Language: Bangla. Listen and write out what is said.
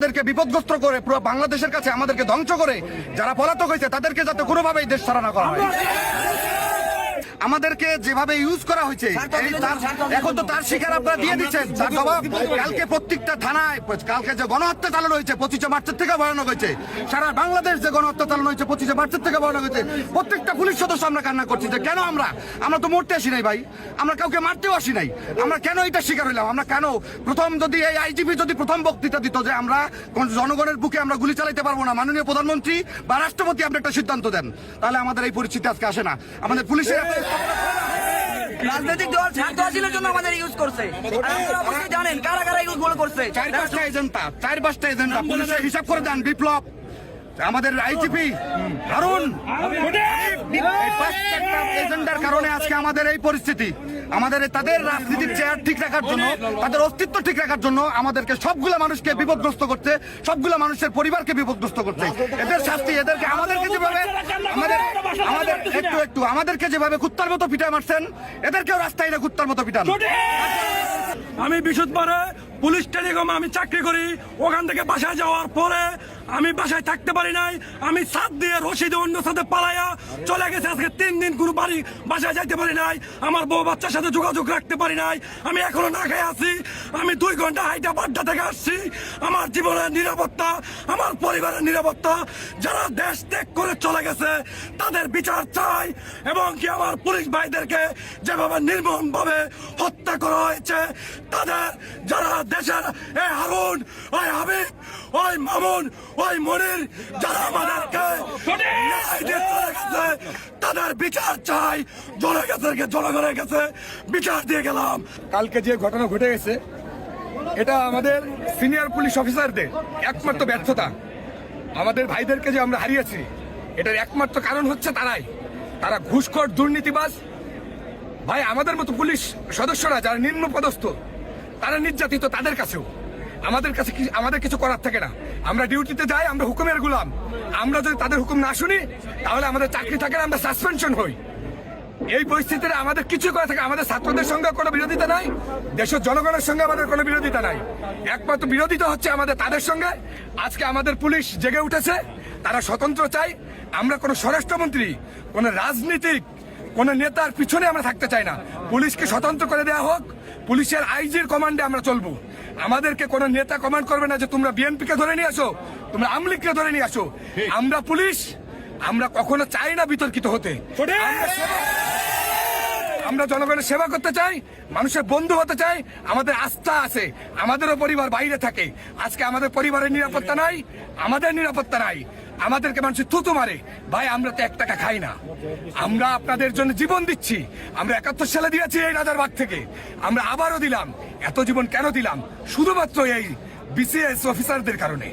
তাদেরকে বিপদগ্রস্ত করে পুরো বাংলাদেশের কাছে আমাদেরকে ধ্বংস করে যারা পলাতক হয়েছে তাদেরকে যাতে কোনোভাবেই দেশ ছাড়া না করা হয়। আমাদেরকে যেভাবে ইউজ করা হয়েছে তার এখন তো তার শিকার আপনারা দিয়ে দিচ্ছেন। তার জবাব কালকে প্রত্যেকটা থানায় কালকে যে গণহত্যা চালানো হয়েছে পঁচিশে মার্চের থেকে ভয়ানক হয়েছে। সারা বাংলাদেশ যে গণহত্যা চালানো হয়েছে পঁচিশে মার্চের থেকে ভয়ানক হয়েছে। প্রত্যেকটা পুলিশ সদস্য আমরা কান্না করছি যে কেন আমরা? আমরা তো মরতে আসি নাই ভাই। আমরা কাউকে মারতেও আসি নাই। আমরা কেন এটা শিকার হইলাম? আমরা কেন? প্রথম যদি এই আইজিপি যদি প্রথম বক্তৃতা দিত যে আমরা জনগণের বুকে আমরা গুলি চালাইতে পারব না মাননীয় প্রধানমন্ত্রী বা রাষ্ট্রপতি আপনি একটা সিদ্ধান্ত দেন। তাহলে আমাদের এই পরিস্থিতি আজকে আসে না। আমাদের পুলিশের রাজনৈতিক দল ছাত্র জন্য আমাদের ইউজ করছে। আর আপনারা অবশ্যই জানেন কারা কারা এগুলো গোল করছে। চার পাঁচটা এজেন্টা চার পাঁচটা এজেন্টা পুলিশের হিসাব করে দেন বিপ্লব আমাদের আইজিপি হারুন। আমাদের এই পরিস্থিতি। আমাদের তাদের রাজনীতির চেয়ার ঠিক রাখার জন্য অস্তিত্ব ঠিক রাখার জন্য আমাদেরকে মানুষকে বিপদগ্রস্ত করছে মানুষের পরিবারকে এদের শাস্তি এদেরকে যেভাবে আমাদের একটু আমাদেরকে যেভাবে কুত্তার মতো পিটায় মারছেন, এদেরকেও রাস্তায় না কুত্তার মতো পিটান। আমি বিশুদ্ধবারে পুলিশ টেলিকমে আমি চাকরি করি, ওখান থেকে বাসায় যাওয়ার পরে আমি বাসায় থাকতে পারি নাই, আমি সাত দিয়ে রশিদে অন্য সাথে পালাইয়া চলে গেছে, আজকে তিন দিন কোনো বাড়ি বাসায় যাইতে পারি নাই, আমার বউ বাচ্চার সাথে যোগাযোগ রাখতে পারি নাই, আমি এখনও না খেয়ে আছি, আমি দুই ঘণ্টা হাইটা বাড্ডা থেকে আসছি, আমার জীবনের নিরাপত্তা, আমার পরিবারের নিরাপত্তা, যারা দেশ ত্যাগ করে চলে গেছে, তাদের বিচার চাই, এবং কি আমার পুলিশ ভাইদেরকে যেভাবে নির্মম ভাবে হত্যা করা হয়েছে, তাদের যারা দেশের এ হারুন ওই হাবিব ওই মামুন ওই মনির যারা আমাদেরকে তাদের বিচার চাই। জনগণের জনগণের কাছে বিচার দিয়ে গেলাম। কালকে যে ঘটনা ঘটে গেছে এটা আমাদের সিনিয়র পুলিশ অফিসারদের একমাত্র ব্যর্থতা। আমাদের ভাইদেরকে যে আমরা হারিয়েছি এটার একমাত্র কারণ হচ্ছে তারাই। তারা ঘুষখোর দুর্নীতিবাজ। ভাই আমাদের মতো পুলিশ সদস্যরা যারা নিম্ন পদস্থ তারা নির্যাতিত তাদের কাছেও। আমাদের কাছে আমাদের কিছু করার থাকে না। আমরা ডিউটিতে যাই, আমরা হুকুমের গুলাম। আমরা যদি তাদের হুকুম না শুনি, তাহলে আমাদের চাকরি থাকে না, আমরা সাসপেনশন হই। এই পরিস্থিতিতে আমাদের কিছু করা থাকে আমাদের ছাত্রদের সঙ্গে কোনো বিরোধিতা নাই, দেশের জনগণের সঙ্গে আমাদের কোনো বিরোধিতা নাই। একমাত্র বিরোধিতা হচ্ছে আমাদের তাদের সঙ্গে। আজকে আমাদের পুলিশ জেগে উঠেছে, তারা স্বতন্ত্র চাই। আমরা কোনো স্বরাষ্ট্রমন্ত্রী, কোনো রাজনীতিক, কোনো নেতার পিছনে আমরা থাকতে চাই না। পুলিশকে স্বতন্ত্র করে দেওয়া হোক পুলিশের আইজির কমান্ডে আমরা চলবো। আমাদেরকে কোনো নেতা কমান্ড করবে না যে তোমরা বিএনপি কে ধরে নিয়ে আসো তোমরা আমলিগকে ধরে নিয়ে আসো। আমরা পুলিশ আমরা কখনো চাই না বিতর্কিত হতে। আমরা জনগণের সেবা করতে চাই মানুষের বন্ধু হতে চাই আমাদের আস্থা আছে আমাদেরও পরিবার বাইরে থাকে। আজকে আমাদের পরিবারের নিরাপত্তা নাই আমাদের নিরাপত্তা নাই। আমাদেরকে মানুষ থুতু মারে। ভাই, আমরা তো এক টাকা খাই না। আমরা আপনাদের জন্য জীবন দিচ্ছি। আমরা একাত্তর সালে দিয়েছি এই রাজারবাগ থেকে। আমরা আবারও দিলাম। এত জীবন কেন দিলাম? শুধুমাত্র এই বিসিএস অফিসারদের কারণে।